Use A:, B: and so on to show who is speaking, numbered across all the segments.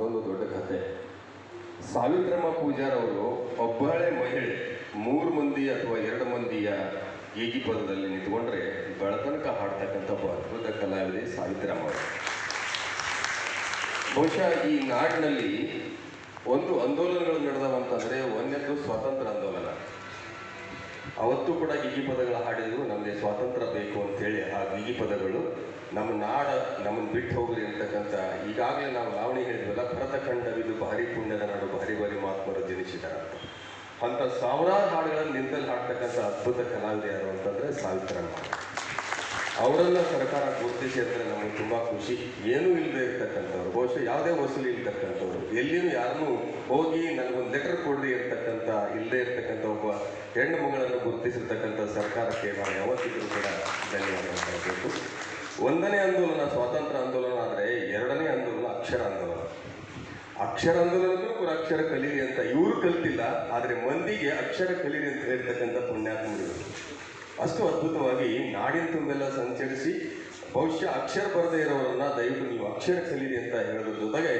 A: ಅದೊಂದು ದೊಡ್ಡ ಕಥೆ. ಸಾವಿತ್ರಮ್ಮ ಪೂಜಾರವರು ಒಬ್ಬಳೆ ಮಹಿಳೆ, ಮೂರು ಮಂದಿ ಅಥವಾ ಎರಡು ಮಂದಿಯ ಏಗಿಪದದಲ್ಲಿ ನಿಂತ್ಕೊಂಡ್ರೆ ಬೆಳತನಕ ಹಾಡ್ತಕ್ಕಂಥ ಒಬ್ಬ ಅದ್ಭುತ ಕಲಾವಿದೆ ಸಾವಿತ್ರಮ್ಮ ಬಹುಶಃ ಈ ನಾಡಿನಲ್ಲಿ ಒಂದು ಆಂದೋಲನಗಳು ನಡೆದವಂತಂದ್ರೆ ಒಂದನೇದು ಸ್ವಾತಂತ್ರ್ಯ ಆಂದೋಲನ. ಅವತ್ತು ಕೂಡ ಗಿಗಿ ಪದಗಳು ಹಾಡಿದ್ರು ನಮಗೆ ಸ್ವಾತಂತ್ರ್ಯ ಬೇಕು ಅಂತೇಳಿ ಆ ಗಿಗಿ ಪದಗಳು ನಮ್ಮ ನಾಡ ನಮ್ಮನ್ನು ಬಿಟ್ಟು ಹೋಗ್ರಿ ಅಂತಕ್ಕಂಥ ಈಗಾಗಲೇ ನಾವು ಲಾವಣಿ ಹೇಳಿದ್ವಲ್ಲ ಭರತ ಖಂಡವಿದು ಭಾರಿ ಪುಣ್ಯದ ನಾಡು, ಭಾರಿ ಭಾರಿ ಮಹಾತ್ಮರು ಜನಿಸಿದಾರಂತ ಅಂತ. ಸಾವಿರಾರು ಹಾಡುಗಳನ್ನು ನಿಂತಲ್ಲಿ ಹಾಡ್ತಕ್ಕಂಥ ಅದ್ಭುತ ಕಲಾವಿದ ಯಾರು ಅಂತಂದ್ರೆ ಸಾವಿತ್ರಮ್ಮ. ಅವರನ್ನ ಸರ್ಕಾರ ಗುರುತಿಸಿ ಅಂದ್ರೆ ನಮಗೆ ತುಂಬಾ ಖುಷಿ. ಏನೂ ಇಲ್ಲದೆ ಇರ್ತಕ್ಕಂಥವ್ರು, ಬಹುಶಃ ಯಾವುದೇ ವಸೂಲಿ ಇರ್ತಕ್ಕಂಥವ್ರು ಎಲ್ಲಿಯೂ ಯಾರನ್ನೂ ಹೋಗಿ ನನಗೊಂದು ಲೆಟರ್ ಕೊಡ್ರಿ ಇರ್ತಕ್ಕಂಥ ಇಲ್ಲದೆ ಇರ್ತಕ್ಕಂಥ ಒಬ್ಬ ಹೆಣ್ಣು ಮಗಳನ್ನು ಗುರುತಿಸಿರ್ತಕ್ಕಂಥ ಸರ್ಕಾರಕ್ಕೆ ನಾವು ಯಾವತ್ತಿದ್ರೂ ಕೂಡ ಒಂದನೇ ಆಂದೋಲನ ಸ್ವಾತಂತ್ರ್ಯ ಆಂದೋಲನ ಆದರೆ ಎರಡನೇ ಆಂದೋಲನ ಅಕ್ಷರ ಆಂದೋಲನ ಅಕ್ಷರ ಆಂದೋಲನದಲ್ಲೂ ಕೂಡ ಅಕ್ಷರ ಕಲೀರಿ ಅಂತ ಇವರು ಕಲ್ತಿಲ್ಲ, ಆದರೆ ಮಂದಿಗೆ ಅಕ್ಷರ ಕಲೀರಿ ಅಂತ ಹೇಳ್ತಕ್ಕಂಥ ಪುಣ್ಯಾತ್ಮರು ಅಷ್ಟು ಅದ್ಭುತವಾಗಿ ನಾಡಿನ ತುಂಬೆಲ್ಲ ಸಂಚರಿಸಿ ಬಹುಶಃ ಅಕ್ಷರ ಬರದೇ ಇರೋರನ್ನ ದಯವಿಟ್ಟು ನೀವು ಅಕ್ಷರ ಕಲೀರಿ ಅಂತ ಹೇಳೋದ್ರ ಜೊತೆಗೆ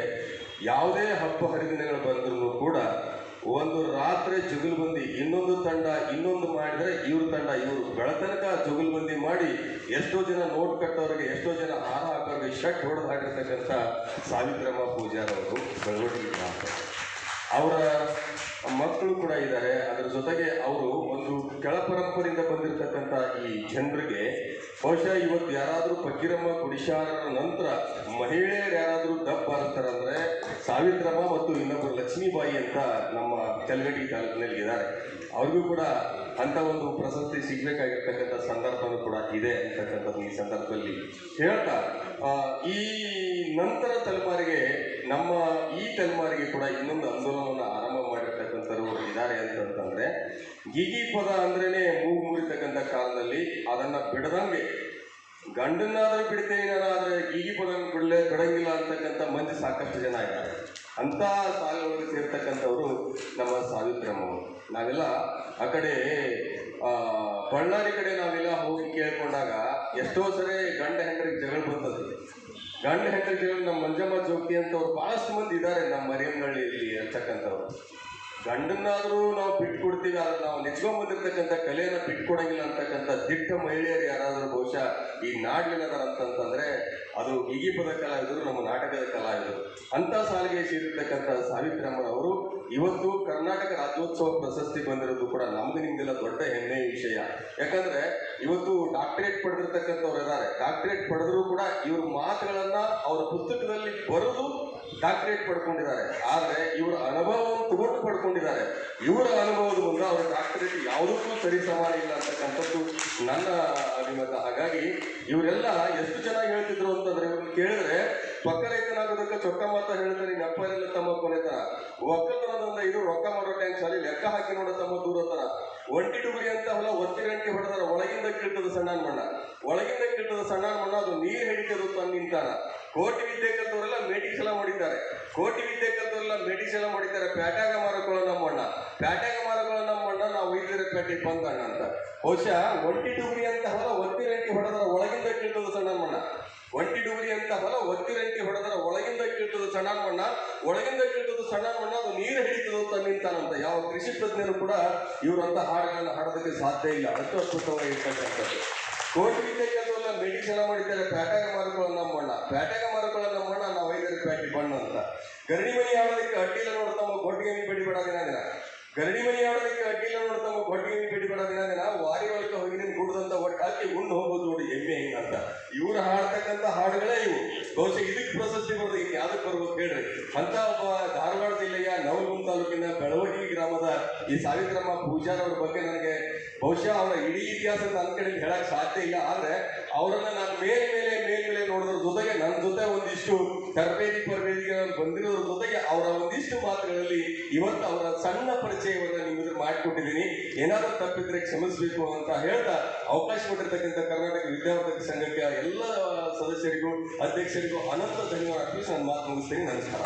A: ಯಾವುದೇ ಹಬ್ಬ ಹರಿದಿನಗಳು ಬಂದರೂ ಕೂಡ ಒಂದು ರಾತ್ರಿ ಜುಗುಲ್ಬಂದಿ ಇನ್ನೊಂದು ತಂಡ, ಇನ್ನೊಂದು ಮಾಡಿದ್ರೆ ಇವ್ರ ತಂಡ, ಇವರು ಬೆಳತನಕ ಜುಗುಲ್ಬಂದಿ ಮಾಡಿ ಎಷ್ಟೋ ಜನ ನೋಟ್ ಕಟ್ಟೋರಿಗೆ, ಎಷ್ಟೋ ಜನ ಹಾರ ಹಾಕೋರಿಗೆ ಶರ್ಟ್ ಹೊಡೆದು ಹಾಕಿರ್ತಕ್ಕಂಥ ಸಾವಿತ್ರಮ್ಮ ಪೂಜಾರವರು ಬೆಳವಣಿಗೆ ಅವರ ಮಕ್ಕಳು ಕೂಡ ಇದ್ದಾರೆ. ಅದರ ಜೊತೆಗೆ ಅವರು ಒಂದು ಕೆಳ ಪರಂಪರೆಯಿಂದ ಬಂದಿರತಕ್ಕಂಥ ಈ ಜನರಿಗೆ ಬಹುಶಃ ಇವತ್ತು ಯಾರಾದರೂ ಫಕೀರಮ್ಮ ಗುಡಿಶಾರರ ನಂತರ ಮಹಿಳೆಯರು ಯಾರಾದರೂ ದಪ್ಪ ಬಾರಿಸ್ತಾರಂದ್ರೆ ಸಾವಿತ್ರಮ್ಮ ಮತ್ತು ಇನ್ನೊಬ್ಬರು ಲಕ್ಷ್ಮೀಬಾಯಿ ಅಂತ ನಮ್ಮ ಕಲ್ಗಡಿ ತಾಲೂಕಿನಲ್ಲಿ ಇದ್ದಾರೆ. ಅವ್ರಿಗೂ ಕೂಡ ಅಂತ ಒಂದು ಪ್ರಶಸ್ತಿ ಸಿಗಬೇಕಾಗಿರ್ತಕ್ಕಂಥ ಸಂದರ್ಭನೂ ಕೂಡ ಇದೆ ಅಂತಕ್ಕಂಥದ್ದು ಈ ಸಂದರ್ಭದಲ್ಲಿ ಹೇಳ್ತಾ ಈ ನಂತರ ತಲೆಮಾರಿಗೆ, ನಮ್ಮ ಈ ತಲೆಮಾರಿಗೆ ಕೂಡ ಇನ್ನೊಂದು ಆಂದೋಲನವನ್ನು ಆರಂಭ ಮಾಡಿರ್ತಕ್ಕಂಥವ್ರು ಇದ್ದಾರೆ ಅಂತಂತಂದ್ರೆ ಗಿಗಿ ಪದ ಅಂದ್ರೇನೆ ಮೂಗು ಮುರಿತಕ್ಕಂಥ ಕಾಲದಲ್ಲಿ ಅದನ್ನ ಬಿಡದಂಗೆ, ಗಂಡನ್ನಾದ್ರೂ ಬಿಡ್ತೇನೆ ನಾನು ಆದ್ರೆ ಗೀಗಿ ಪದ ಬಿಡಲೇ ಬಿಡಂಗಿಲ್ಲ ಅಂತಕ್ಕಂಥ ಮಂದಿ ಸಾಕಷ್ಟು ಜನ ಇದ್ದಾರೆ. ಅಂತ ಸಾಲೊಳಗೆ ಸೇರ್ತಕ್ಕಂಥವ್ರು ನಮ್ಮ ಸಾವಿತ್ರಮ್ಮವರು ನಾವೆಲ್ಲ ಆ ಕಡೆ ಬಳ್ಳಾರಿ ಕಡೆ ನಾವೆಲ್ಲ ಹೋಗಿ ಕೇಳ್ಕೊಂಡಾಗ ಎಷ್ಟೋ ಸರಿ ಗಂಡ ಹೆಂಡರಿಗೆ ಜಗಳ ಬರ್ತದೆ. ಗಂಡ ಹೆಂಡ್ರಿ ಜಗಳ, ನಮ್ಮ ಮಂಜಮ್ಮ ಜೋಗಿ ಅಂತವ್ರು ಬಹಳಷ್ಟು ಮಂದಿ ಇದ್ದಾರೆ ನಮ್ಮ ಮರಿಯಮ್ಮನಹಳ್ಳಿಯಲ್ಲಿ ಇರ್ತಕ್ಕಂಥವ್ರು. ಗಂಡನ್ನಾದರೂ ನಾವು ಬಿಟ್ಕೊಡ್ತೀವಿ ಆದ್ರೆ ನಾವು ನಿಜ್ಕೊಂಬಂದಿರ್ತಕ್ಕಂಥ ಕಲೆಯನ್ನು ಬಿಟ್ಕೊಡಂಗಿಲ್ಲ ಅಂತಕ್ಕಂಥ ದಿಟ್ಟ ಮಹಿಳೆಯರು ಯಾರಾದರೂ ಬಹುಶಃ ಈ ನಾಡಿನದಾರ ಅಂತಂತಂದ್ರೆ ಅದು ಇಗಿಪದ ಕಲಾವಿದರು, ನಮ್ಮ ನಾಟಕದ ಕಲಾವಿದರು. ಅಂತ ಸಾಲಿಗೆ ಸೇರಿರ್ತಕ್ಕಂಥ ಸಾವಿತ್ರಮ್ಮನವರು ಇವತ್ತು ಕರ್ನಾಟಕ ರಾಜ್ಯೋತ್ಸವ ಪ್ರಶಸ್ತಿ ಬಂದಿರೋದು ಕೂಡ ನಮ್ದು ನಿಮ್ದೆಲ್ಲ ದೊಡ್ಡ ಹೆಮ್ಮೆಯ ವಿಷಯ. ಯಾಕಂದ್ರೆ ಇವತ್ತು ಡಾಕ್ಟರೇಟ್ ಪಡೆದಿರ್ತಕ್ಕಂಥವ್ರು ಇದ್ದಾರೆ ಡಾಕ್ಟರೇಟ್ ಪಡೆದ್ರು ಕೂಡ ಇವ್ರ ಮಾತುಗಳನ್ನ ಅವ್ರ ಪುಸ್ತಕದಲ್ಲಿ ಬರೆದು ಡಾಕ್ಟರೇಟ್ ಪಡ್ಕೊಂಡಿದ್ದಾರೆ. ಆದರೆ ಇವರ ಅನುಭವವನ್ನು ತಗೊಂಡು ಪಡ್ಕೊಂಡಿದ್ದಾರೆ. ಇವರ ಅನುಭವದ ಮುಂದೆ ಅವರ ಡಾಕ್ಟರೇಟ್ ಯಾವುದಕ್ಕೂ ಸರಿ ಸಮಾನ ಇಲ್ಲ ಅಂತಕ್ಕಂಥದ್ದು ನನ್ನ ಅಭಿಮತ. ಹಾಗಾಗಿ ಇವರೆಲ್ಲ ಎಷ್ಟು ಚೆನ್ನಾಗಿ ಹೇಳ್ತಿದ್ರು ಅಂತಂದ್ರೆ ಇವ್ರನ್ನ ಕೇಳಿದ್ರೆ ಪಕ್ಕ ರೈತನಾಗೋದಕ್ಕೆ ಚೊಕ್ಕ ಮಾತ ಹೇಳ್ತಾರೆ ನೆಪ್ಪರೆಲ್ಲ ತಮ್ಮ ಕೊನೆತನ ಒಕ್ಕಲ್ತನದಿಂದ ಇದು ರೊಕ್ಕ ಮಾಡೋ ಟೈಮ್ ಸಾರಿ ಲೆಕ್ಕ ಹಾಕಿ ನೋಡೋ ತಮ್ಮ ದೂರತನ ಒಂಟಿ ಡುಗುರಿ ಅಂತ ಹೊಲ ಗಂಟೆ ಹೊಡೆದಾರ, ಒಳಗಿಂದ ಕಿಳ್ತದ ಸಣ್ಣ ಮಣ್ಣ. ಒಳಗಿಂದ ಕಿಳ್ತದ ಸಣ್ಣ ಮಣ್ಣ, ಅದು ನೀರು ಹಿಡಿತದ ತಂದು ನಿಂತಾನ ಕೋಟಿ ವಿದ್ಯೆ ಕಲ್ತವರೆಲ್ಲ ಮೆಡಿಕ್ಸ್ ಎಲ್ಲ ಮಾಡಿದ್ದಾರೆ. ಕೋಟಿ ವಿದ್ಯೆ ಕಲ್ತವರೆಲ್ಲ ಮೆಡಿಕ್ಸ್ ಎಲ್ಲ ಮಾಡಿದ್ದಾರೆ. ಪ್ಯಾಟ್ಯಾಗ ಮಾರಕೊಳ್ಳೋ ನಮ್ಮ ಅಣ್ಣ. ಪ್ಯಾಟ್ಯಾಗ ಮಾರಕೊಳ್ಳೋ ನಮ್ಮ ಅಣ್ಣ, ನಾವು ಐದರ ಬಂದ ಬಂದಣ್ಣ ಅಂತ. ಬಹುಶಃ ಒಂಟಿ ಡುಗ್ರಿ ಅಂತ ಹೊಲ ಒತ್ತಿ ರಂಟಿ ಹೊಡೆದರ ಒಳಗಿಂದ ಕೀಳ್ತದ ಸಣ್ಣ ಮಣ್ಣ ಒಂಟಿ ಡುಗ್ರಿ ಅಂತ ಹೊಲ ಒತ್ತಿ ರಂಟಿ ಹೊಡೆದರ ಒಳಗಿಂದ ಕೀಳ್ತದ ಸಣ್ಣ ಮಣ್ಣ ಒಳಗಿಂದ ಕೀಳ್ತದ ಸಣ್ಣ ಮಣ್ಣ ಅದು ನೀರು ಹಿಡಿತದೋ ಅಂತ ಯಾವ ಕೃಷಿ ತಜ್ಞರು ಕೂಡ ಇವರಂತ ಹಾಡುಗಳನ್ನ ಹಾಡೋದಕ್ಕೆ ಸಾಧ್ಯ ಇಲ್ಲ. ಅಷ್ಟು ಅದ್ಭುತವಾಗಿರ್ತಕ್ಕಂಥದ್ದು ಕೋಟಿ ವಿದ್ಯೆ ಕೆಲವೆಲ್ಲ ಎಲ್ಲ ಮಾಡಿದ್ದಾರೆ. ಪ್ಯಾಟಾಗ ಮಾರ್ಕೊಳ್ಳೋ ಪ್ಯಾಟಾಗ ಮಾರ್ಕೊಳ್ಳೋ ಮಣ್ಣ ನಾವು ವೈದ್ಯರು ಪ್ಯಾಟಿ ಬಣ್ಣ ಅಂತ. ಗರಡಿ ಮನಿ ಆಡೋದಕ್ಕೆ ಅಡ್ಡಿಲ್ಲ ನೋಡ್ತಮ್ಮ ಗೊಟ್ಟಿಗೆ ಮೀ ಬಿಡಿ ಬಿಡೋ ದಿನ ದಿನ. ಗರಡಿ ಮನಿ ಆಡೋದಕ್ಕೆ ಅಡ್ಡಿಲ್ಲ ನೋಡ್ತಮ್ಮ ಗೊಟ್ಟಿಗೆ ಮೀ ಬಿಡಿ ಬಿಡೋ ದಿನ ದಿನ. ವಾರಿ ಒಳಗೆ ಹೋಗಿ ನಿನ್ ಗುಡ್ದಂತ ಒಟ್ಟು ಹಾಕಿ ಉಣ್ಣು ಹೋಗೋದು ನೋಡಿ ಎಮ್ಮೆ ಹೆಂಗಂತ ಇವ್ರು ಹಾಡ್ತಕ್ಕಂಥ ಹಾಡುಗಳೇ ಇವು. ಬಹುಶಃ ಇದಕ್ಕೆ ಪ್ರಶಸ್ತಿ ಬರೋದು ಇನ್ನು ಯಾವ್ದಕ್ಕೆ ಬರ್ಬೇಕು ಹೇಳ್ರಿ ಅಂತ ಒಬ್ಬ ಧಾರವಾಡ ಜಿಲ್ಲೆಯ ನವಲಗುಂದ ತಾಲೂಕಿನ ಬೆಳವಗಿ ಗ್ರಾಮದ ಈ ಸಾವಿತ್ರಮ್ಮ ಪೂಜಾರವ್ರ ಬಗ್ಗೆ ನನಗೆ ಬಹುಶಃ ಅವರ ಇಡೀ ಇತಿಹಾಸ ನನ್ನ ಕಡೆ ಹೇಳಕ್ ಸಾಧ್ಯ ಇಲ್ಲ. ಆದ್ರೆ ಅವರನ್ನ ನಾನು ಮೇಲ್ ಮೇಲೆ ಮೇಲ್ ಮೇಲೆ ನೋಡೋದ್ರ ಜೊತೆಗೆ ನನ್ನ ಜೊತೆ ಒಂದಿಷ್ಟು ತರಬೇತಿ ಪರಬೇತಿಗೆ ನಾನು ಬಂದಿರೋದ್ರ ಜೊತೆಗೆ ಅವರ ಒಂದಿಷ್ಟು ಮಾತುಗಳಲ್ಲಿ ಇವತ್ತು ಅವರ ಸಣ್ಣ ಪರಿಚಯವನ್ನ ನಿಮಗೆ ಮಾಡಿಕೊಟ್ಟಿದ್ದೀನಿ. ಏನಾದರೂ ತಪ್ಪಿದ್ರೆ ಕ್ಷಮಿಸಬೇಕು ಅಂತ ಹೇಳ್ತಾ ಅವಕಾಶ ಕೊಟ್ಟಿರ್ತಕ್ಕಂಥ ಕರ್ನಾಟಕ ವಿದ್ಯಾವರ್ಧಕ ಸಂಘಕ್ಕೆ ಎಲ್ಲ ಸದಸ್ಯರಿಗೂ, ಅಧ್ಯಕ್ಷರಿಗೂ ಅನಂತ ಧನ್ಯವಾದ ನನ್ನ ಮಾತು ಮುಗಿಸ್ತೀನಿ. ನಮಸ್ಕಾರ.